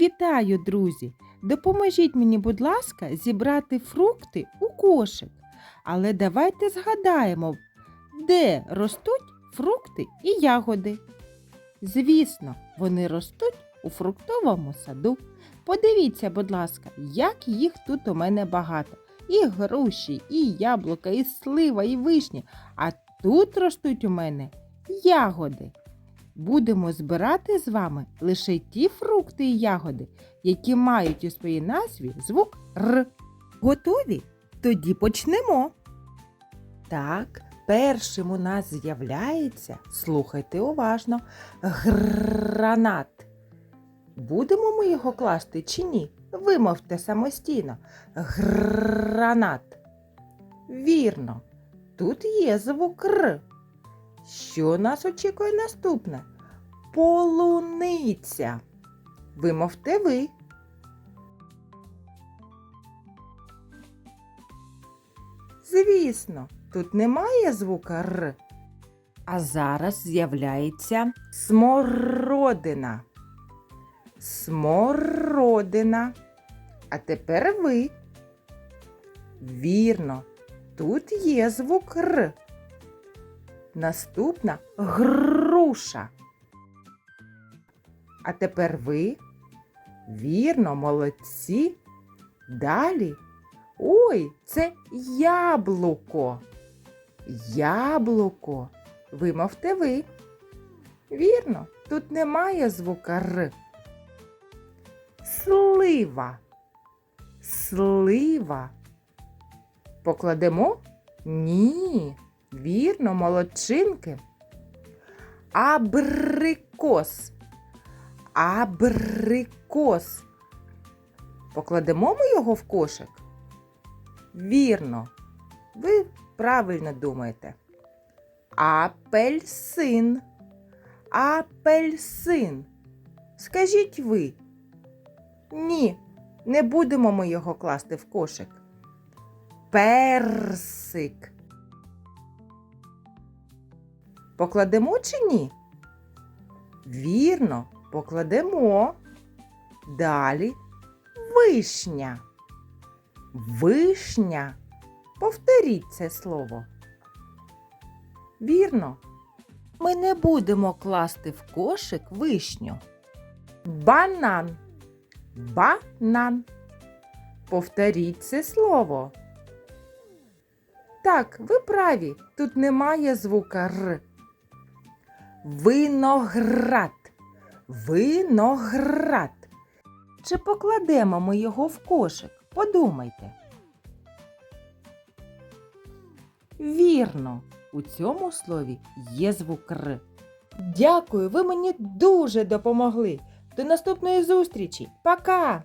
Вітаю, друзі! Допоможіть мені, будь ласка, зібрати фрукти у кошик. Але давайте згадаємо, де ростуть фрукти і ягоди. Звісно, вони ростуть у фруктовому саду. Подивіться, будь ласка, як їх тут у мене багато. І груші, і яблука, і слива, і вишні. А тут ростуть у мене ягоди. Будемо збирати з вами лише ті фрукти і ягоди, які мають у своїй назві звук Р. Готові? Тоді почнемо. Так, першим у нас з'являється, слухайте уважно, гранат. Будемо ми його класти чи ні? Вимовте самостійно. Гранат. Вірно, тут є звук Р. Що нас очікує наступне? Полуниця. Вимовте ви. Звісно, тут немає звука Р. А зараз з'являється смородина. Смородина. А тепер ви. Вірно, тут є звук Р. Наступна груша. А тепер ви. Вірно, молодці. Далі. Ой, це яблуко. Яблуко. Вимовте ви. Вірно, тут немає звука Р. Слива. Слива. Покладемо? Ні. Вірно, молодчинки. Абрикос. Абрикос. Покладемо ми його в кошик? Вірно. Ви правильно думаєте. Апельсин. Апельсин. Скажіть ви. Ні, не будемо ми його класти в кошик. Персик. Покладемо чи ні? Вірно, покладемо. Далі вишня. Вишня. Повторіть це слово. Вірно. Ми не будемо класти в кошик вишню. Банан. Банан. Повторіть це слово. Так, ви праві. Тут немає звука Р. Виноград. Виноград. Чи покладемо ми його в кошик? Подумайте. Вірно, у цьому слові є звук Р. Дякую, ви мені дуже допомогли. До наступної зустрічі. Пока!